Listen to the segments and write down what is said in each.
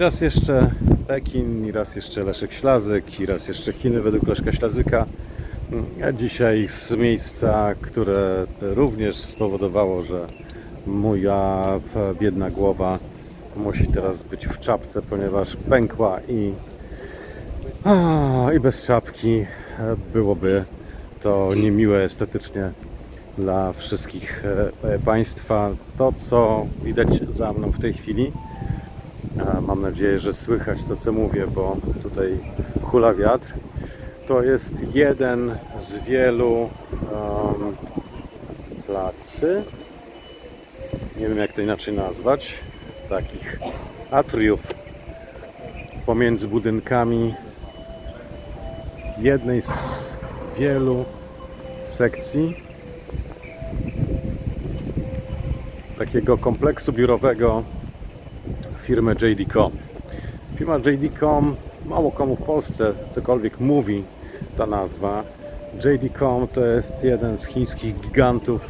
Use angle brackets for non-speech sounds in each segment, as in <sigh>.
raz jeszcze Pekin, i raz jeszcze Leszek Ślazyk, i raz jeszcze Chiny według Leszka Ślazyka. A dzisiaj z miejsca, które również spowodowało, że moja biedna głowa musi teraz być w czapce, ponieważ pękła i, i bez czapki e, byłoby to niemiłe estetycznie dla wszystkich e, Państwa. To, co widać za mną w tej chwili, Mam nadzieję, że słychać to, co mówię, bo tutaj hula wiatr. To jest jeden z wielu um, placy, nie wiem jak to inaczej nazwać, takich atriów pomiędzy budynkami. Jednej z wielu sekcji. Takiego kompleksu biurowego firmy JD.com. Firma JD.com mało komu w Polsce cokolwiek mówi ta nazwa. JD.com to jest jeden z chińskich gigantów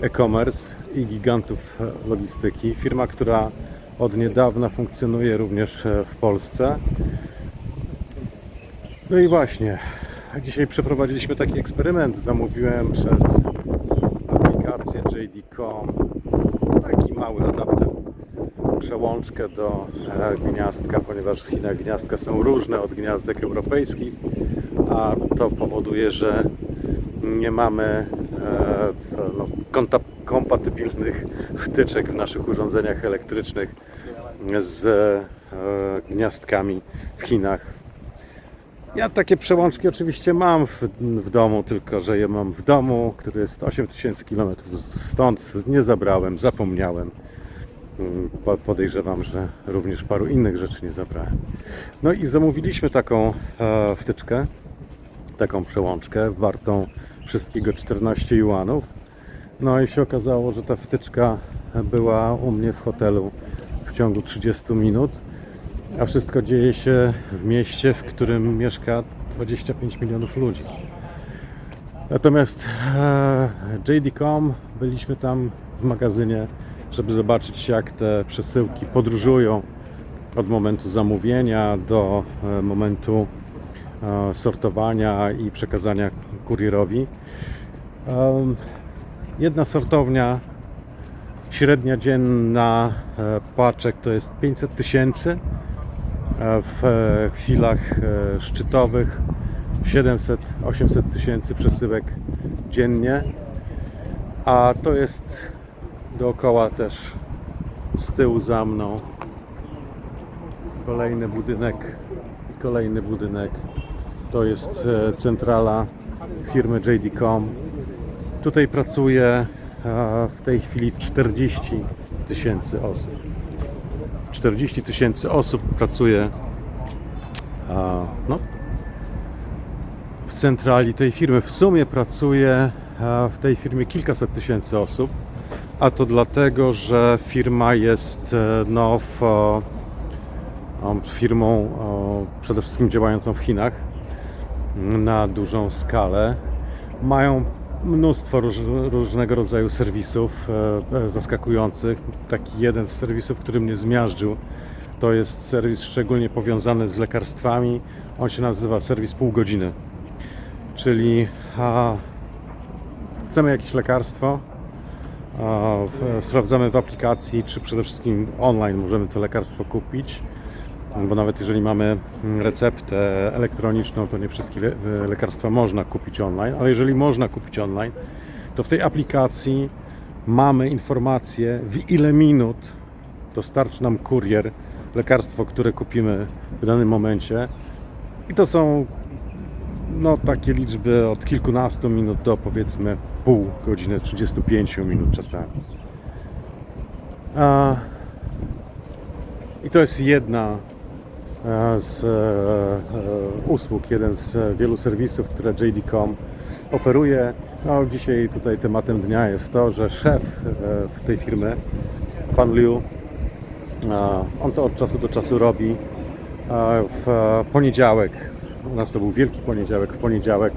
e-commerce i gigantów logistyki. Firma, która od niedawna funkcjonuje również w Polsce. No i właśnie, dzisiaj przeprowadziliśmy taki eksperyment. Zamówiłem przez aplikację JD.com przełączkę do gniazdka, ponieważ w Chinach gniazdka są różne od gniazdek europejskich, a to powoduje, że nie mamy e, no, kompatybilnych wtyczek w naszych urządzeniach elektrycznych z e, gniazdkami w Chinach. Ja takie przełączki oczywiście mam w, w domu, tylko że je mam w domu, który jest 8000 km stąd. Nie zabrałem, zapomniałem. Po- Podejrzewam, że również paru innych rzeczy nie zabrałem. No i zamówiliśmy taką e, wtyczkę, taką przełączkę, wartą wszystkiego 14 juanów. No i się okazało, że ta wtyczka była u mnie w hotelu w ciągu 30 minut, a wszystko dzieje się w mieście, w którym mieszka 25 milionów ludzi. Natomiast e, JD.com byliśmy tam w magazynie, żeby zobaczyć jak te przesyłki podróżują od momentu zamówienia do e, momentu e, sortowania i przekazania kurierowi. Jedna sortownia, średnia dzienna e, paczek to jest 500 tysięcy. W chwilach szczytowych 700-800 tysięcy przesyłek dziennie, a to jest dookoła też z tyłu za mną kolejny budynek i kolejny budynek. To jest e, centrala firmy JD.com. Tutaj pracuje e, w tej chwili 40 tysięcy osób. 40 tysięcy osób pracuje a, no, w centrali tej firmy. W sumie pracuje w tej firmie kilkaset tysięcy osób, a to dlatego, że firma jest e, no, w, o, firmą przede wszystkim działającą w Chinach na dużą skalę. Mają mnóstwo róż, różnego rodzaju serwisów e, e, zaskakujących. Taki jeden z serwisów, który mnie zmiażdżył, to jest serwis szczególnie powiązany z lekarstwami. On się nazywa serwis pół godziny. Czyli a, chcemy jakieś lekarstwo, sprawdzamy w aplikacji, czy przede wszystkim online możemy to lekarstwo kupić. Bo nawet jeżeli mamy receptę elektroniczną, to nie wszystkie le- lekarstwa można kupić online, ale jeżeli można kupić online, to w tej aplikacji mamy informację, w ile minut dostarczy nam kurier lekarstwo, które kupimy w danym momencie. I to są no, takie liczby od kilkunastu minut do powiedzmy pół godziny, 35 minut czasami. I to jest jedna e, z e, e, usług, jeden z wielu serwisów, które JD.com oferuje. No, dzisiaj tutaj tematem dnia jest to, że szef w tej firmy, pan Liu, on to od czasu do czasu robi. W poniedziałek, u nas to był wielki poniedziałek, w poniedziałek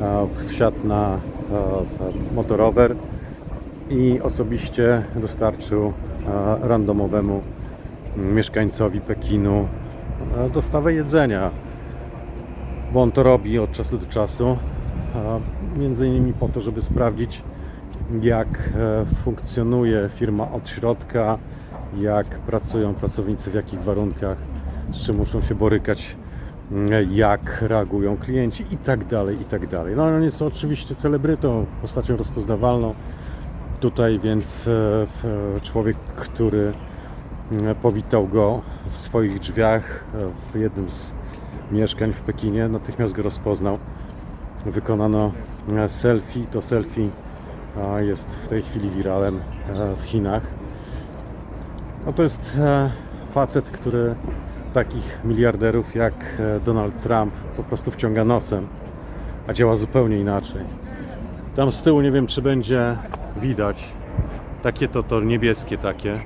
e, wsiadł na e, motorower i osobiście dostarczył e, randomowemu mieszkańcowi Pekinu dostawę jedzenia, bo on to robi od czasu do czasu, między innymi po to, żeby sprawdzić, jak funkcjonuje firma od środka, jak pracują pracownicy, w jakich warunkach, z czym muszą się borykać, jak reagują klienci i tak dalej, i tak dalej. No on jest oczywiście celebrytą, postacią rozpoznawalną tutaj, więc e, e, człowiek, który m, powitał go w swoich drzwiach e, w jednym z mieszkań w Pekinie, natychmiast go rozpoznał. Wykonano e, selfie, to selfie jest w tej chwili wiralem e, w Chinach. No to jest e, facet, który takich miliarderów jak e, Donald Trump po prostu wciąga nosem, a działa zupełnie inaczej. Tam z tyłu nie wiem, czy będzie widać takie to, to niebieskie takie.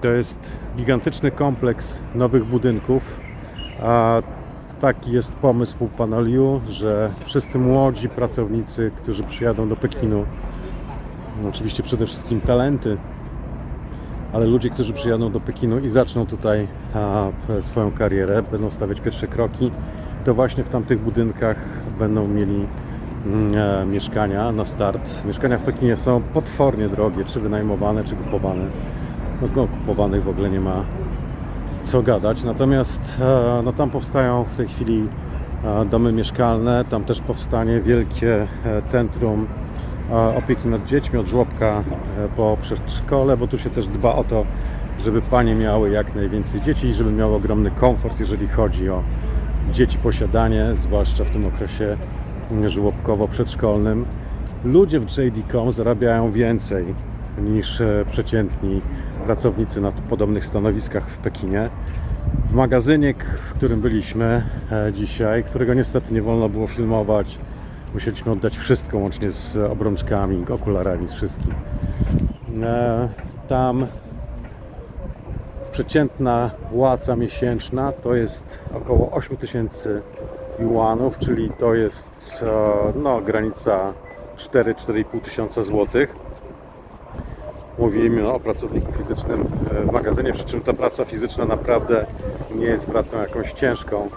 To jest gigantyczny kompleks nowych budynków. A taki jest pomysł pana Liu, że wszyscy młodzi pracownicy, którzy przyjadą do Pekinu, no oczywiście przede wszystkim talenty, ale ludzie, którzy przyjadą do Pekinu i zaczną tutaj p- swoją karierę, będą stawiać pierwsze kroki, to właśnie w tamtych budynkach będą mieli mm, e, mieszkania na start. Mieszkania w Pekinie są potwornie drogie, czy wynajmowane, czy kupowane. No, no kupowanych w ogóle nie ma co gadać. Natomiast e, no, tam powstają w tej chwili e, domy mieszkalne, tam też powstanie wielkie e, centrum e, opieki nad dziećmi od żłobka e, po przedszkole, bo tu się też dba o to, żeby panie miały jak najwięcej dzieci i żeby miały ogromny komfort, jeżeli chodzi o dzieci posiadanie, zwłaszcza w tym okresie żłobkowo-przedszkolnym. Ludzie w JD.com zarabiają więcej niż e, przeciętni pracownicy na podobnych stanowiskach w Pekinie. W magazynie, w którym byliśmy e, dzisiaj, którego niestety nie wolno było filmować, musieliśmy oddać wszystko, łącznie z obrączkami, okularami, z wszystkim. E, Tam przeciętna płaca miesięczna to jest około 8000 juanów, czyli to jest e, no, granica 4-4,5 tysiąca złotych. Mówimy o pracowniku fizycznym e, w magazynie, przy czym ta praca fizyczna naprawdę nie jest pracą jakąś ciężką.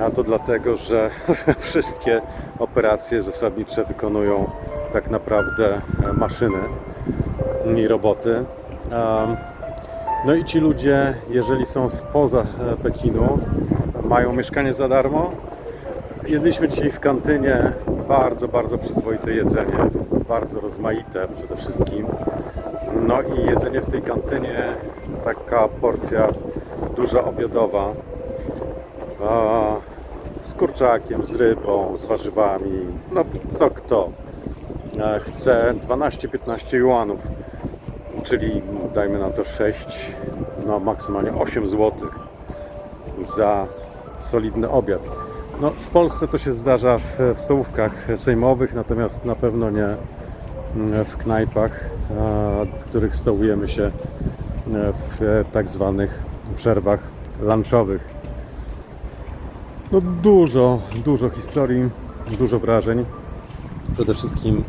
A to dlatego, że <laughs> wszystkie operacje zasadnicze wykonują tak naprawdę e, maszyny i roboty. No i ci ludzie, jeżeli są spoza e, Pekinu, mają mieszkanie za darmo. Jedliśmy dzisiaj w kantynie bardzo, bardzo przyzwoite jedzenie, bardzo rozmaite przede wszystkim. No i jedzenie w tej kantynie, taka porcja duża obiadowa, z kurczakiem, z rybą, z warzywami, no co kto e, chce, 12-15 juanów, czyli dajmy na to 6, no maksymalnie 8 zł za solidny obiad. No, w Polsce to się zdarza w, w stołówkach sejmowych, natomiast na pewno nie mm, w knajpach, w których stołujemy się e, w tak zwanych przerwach lunchowych. No, dużo, dużo historii, dużo wrażeń. Przede wszystkim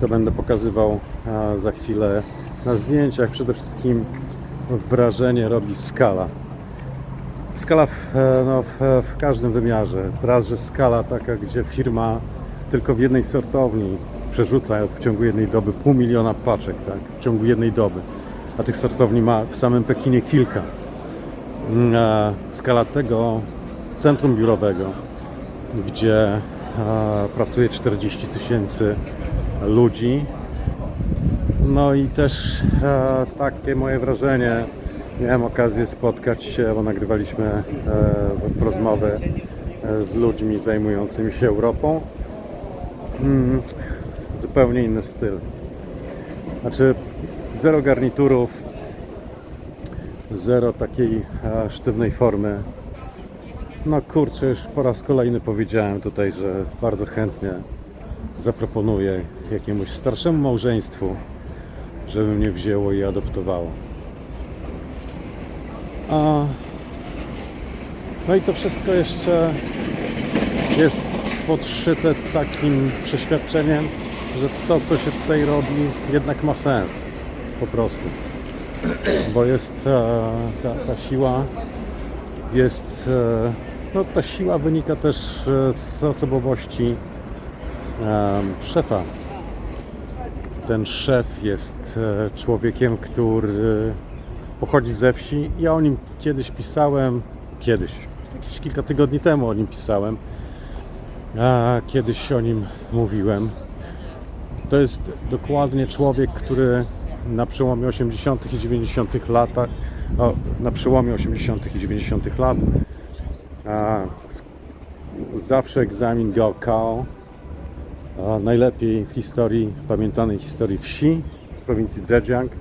to będę pokazywał za chwilę na zdjęciach. Przede wszystkim wrażenie robi skala. Skala w, e, no, w, w każdym wymiarze. Raz, że skala taka, gdzie firma tylko w jednej sortowni przerzuca w ciągu jednej doby pół miliona paczek, tak? W ciągu jednej doby. A tych sortowni ma w samym Pekinie kilka. Mm, Skala tego centrum biurowego, gdzie pracuje 40 tysięcy ludzi. No i też takie moje wrażenie. Miałem okazję spotkać się, bo nagrywaliśmy e, rozmowę e, z ludźmi zajmującymi się Europą. Mm, zupełnie inny styl. Znaczy, zero garniturów, zero takiej sztywnej formy. No kurczę, już po raz kolejny powiedziałem tutaj, że bardzo chętnie zaproponuję jakiemuś starszemu małżeństwu, żeby mnie wzięło i adoptowało. A, no i to wszystko jeszcze jest podszyte takim przeświadczeniem, że to, co się tutaj robi, jednak ma sens. Po prostu. bo jest e, ta, ta siła jest e, no ta siła wynika też e, z osobowości e, szefa. Ten szef jest e, człowiekiem, który pochodzi ze wsi. Ja o nim kiedyś pisałem, kiedyś, jakieś kilka tygodni temu o nim pisałem, a kiedyś o nim mówiłem. To jest dokładnie człowiek, który na przełomie 80. i 90. latach, o, na przełomie 80. i 90. lat, zdawszy egzamin Gaokao, najlepiej w historii, pamiętanej historii wsi w prowincji Zhejiang,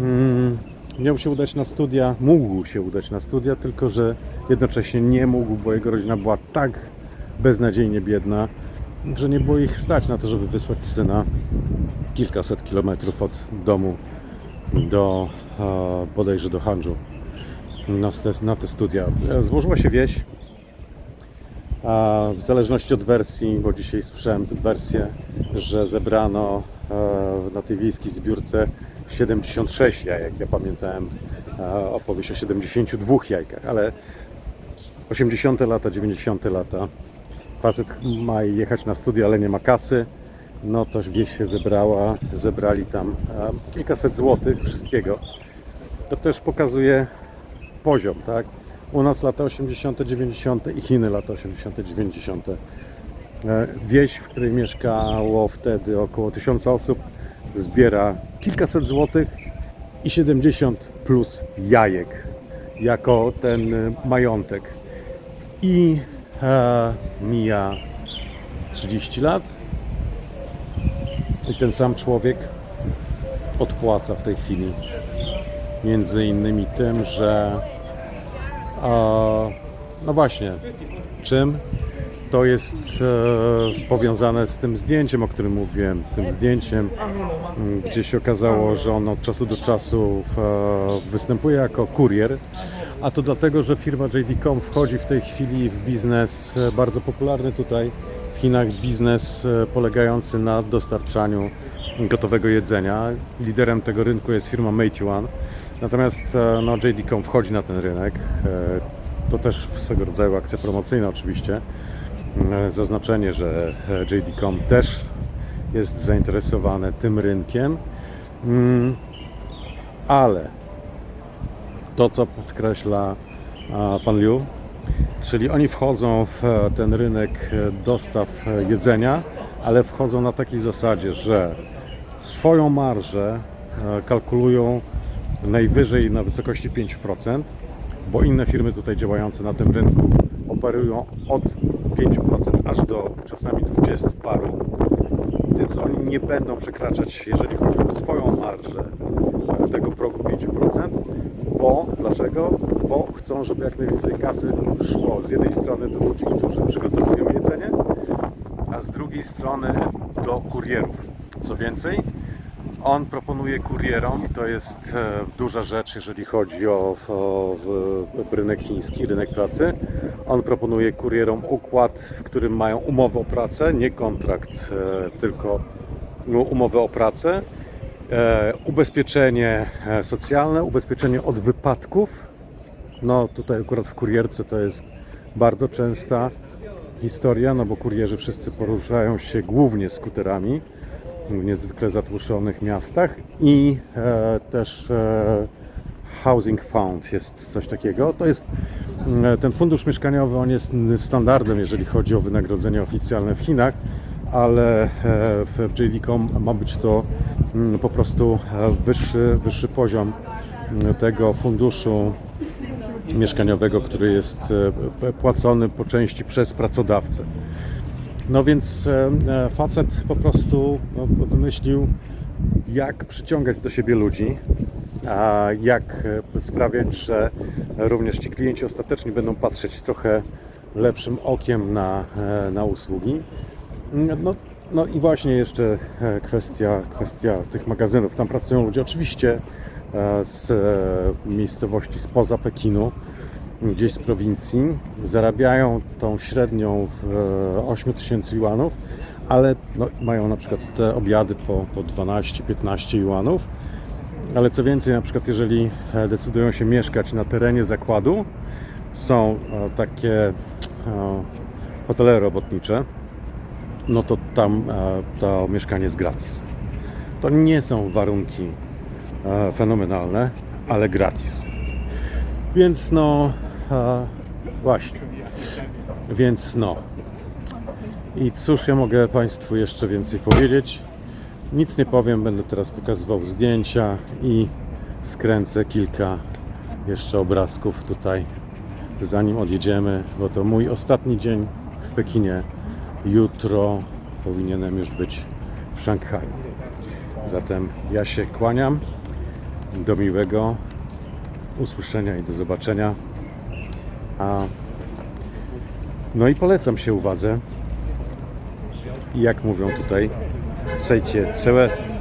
mm, miał się udać na studia, mógł się udać na studia, tylko że jednocześnie nie mógł, bo jego rodzina była tak beznadziejnie biedna, że nie było ich stać na to, żeby wysłać syna kilkaset kilometrów od domu do bodajże do Hanżu na te, na te studia. E, Złożyła się wieś. W zależności od wersji, bo dzisiaj słyszałem wersję, że zebrano e, na tej wiejskiej zbiórce 76 jajek. Ja pamiętałem e, opowieść o 72 jajkach, ale 80 lata, 90 lata. Facet ma jechać na studia, ale nie ma kasy. No to wieś się zebrała, zebrali tam kilkaset złotych wszystkiego. To też pokazuje poziom, tak? U nas lata 80., 90. i Chiny lata 80., 90. E, Wieś, w której mieszkało wtedy około 1000 osób, zbiera kilkaset złotych i 70 plus jajek jako ten e, majątek. I e, mija 30 lat i ten sam człowiek odpłaca w tej chwili między innymi tym, że e, no właśnie, czym? To jest e, powiązane z tym zdjęciem, o którym mówiłem, tym zdjęciem, gdzie się okazało, że on od czasu do czasu e, występuje jako kurier, a to dlatego, że firma JD.com wchodzi w tej chwili w biznes e, bardzo popularny tutaj w Chinach, biznes e, polegający na dostarczaniu gotowego jedzenia. Liderem tego rynku jest firma Meituan. Natomiast e, no, JD.com wchodzi na ten rynek. E, To też swego rodzaju akcja promocyjna oczywiście. E, Zaznaczenie, że JD.com też jest zainteresowane tym rynkiem. Mm, Ale to, co podkreśla pan Liu, czyli oni wchodzą w ten rynek dostaw jedzenia, ale wchodzą na takiej zasadzie, że swoją marżę e, kalkulują najwyżej na wysokości 5%, bo inne firmy tutaj działające na tym rynku operują od 5% aż do czasami 20 paru więc oni nie będą przekraczać, jeżeli chodzi o swoją marżę, e, tego progu 5%. Bo dlaczego? Bo chcą, żeby jak najwięcej kasy szło z jednej strony do ludzi, którzy przygotowują jedzenie, a z drugiej strony do kurierów. Co więcej, on proponuje kurierom, i to jest e, duża rzecz, jeżeli chodzi o, o rynek chiński, rynek pracy. On proponuje kurierom układ, w którym mają umowę o pracę, nie kontrakt, e, tylko no, umowę o pracę, e, ubezpieczenie socjalne, ubezpieczenie od wypadków. No tutaj akurat w kurierce to jest bardzo częsta historia, no bo kurierzy wszyscy poruszają się głównie skuterami w niezwykle zatłuszonych miastach i e, też e, Housing Fund jest coś takiego. To jest e, ten fundusz mieszkaniowy, on jest standardem, jeżeli chodzi o wynagrodzenie oficjalne w Chinach, ale e, w JD.com ma być to mm, po prostu e, wyższy, wyższy poziom mm, tego funduszu mieszkaniowego, który jest e, płacony po części przez pracodawcę. No więc e, e, facet po prostu no, wymyślił, jak przyciągać do siebie ludzi, a jak e, sprawiać, że również ci klienci ostateczni będą patrzeć trochę lepszym okiem na, na usługi. No, no i właśnie jeszcze kwestia, kwestia tych magazynów. Tam pracują ludzie oczywiście z miejscowości spoza Pekinu, gdzieś z prowincji. Zarabiają tą średnią w e, 8 tysięcy juanów, ale no, mają na przykład te obiady po, po 12-15 juanów. Ale co więcej, na przykład jeżeli e, decydują się mieszkać na terenie zakładu, są e, takie e, hotele robotnicze, no to tam e, to mieszkanie jest gratis. To nie są warunki e, fenomenalne, ale gratis. Więc no, e, właśnie. Więc no. I cóż ja mogę Państwu jeszcze więcej powiedzieć? Nic nie powiem, będę teraz pokazywał zdjęcia i skręcę kilka jeszcze obrazków tutaj, zanim odjedziemy, bo to mój ostatni dzień w Pekinie. Jutro powinienem już być w Szanghaju. Zatem ja się kłaniam. Do miłego usłyszenia i do zobaczenia. A no i polecam się uwadze. Jak mówią tutaj, cejcie całe.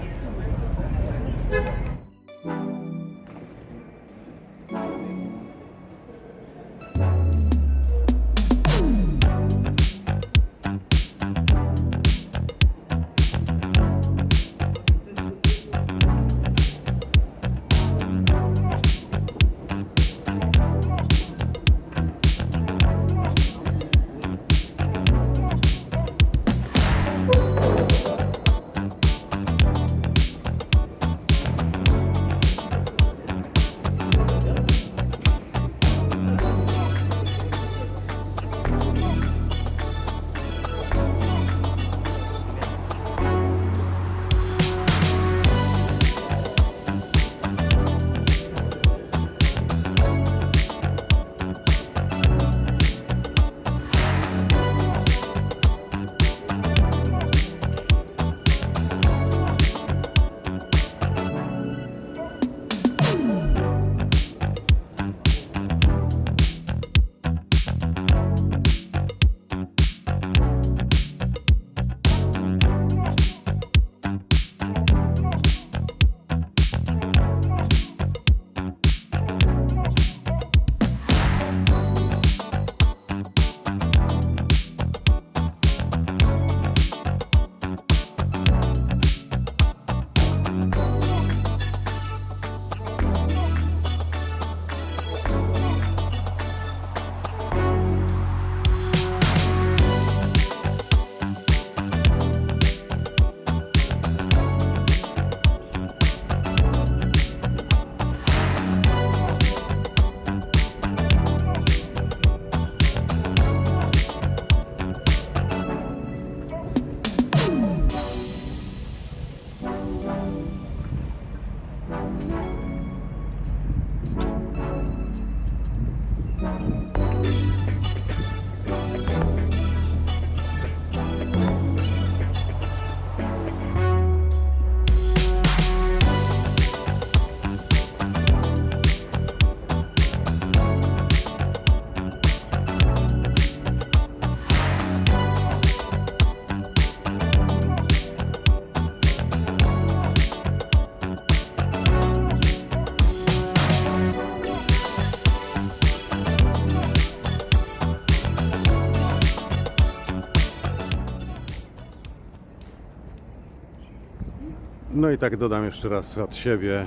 I tak dodam jeszcze raz od siebie,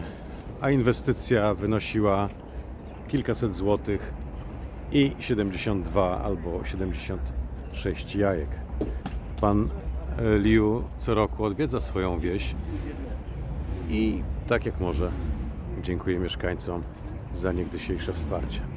a inwestycja wynosiła kilkaset złotych i 72 albo 76 jajek. Pan e, Liu co roku odwiedza swoją wieś i tak jak może dziękuję mieszkańcom za niegdysiejsze wsparcie.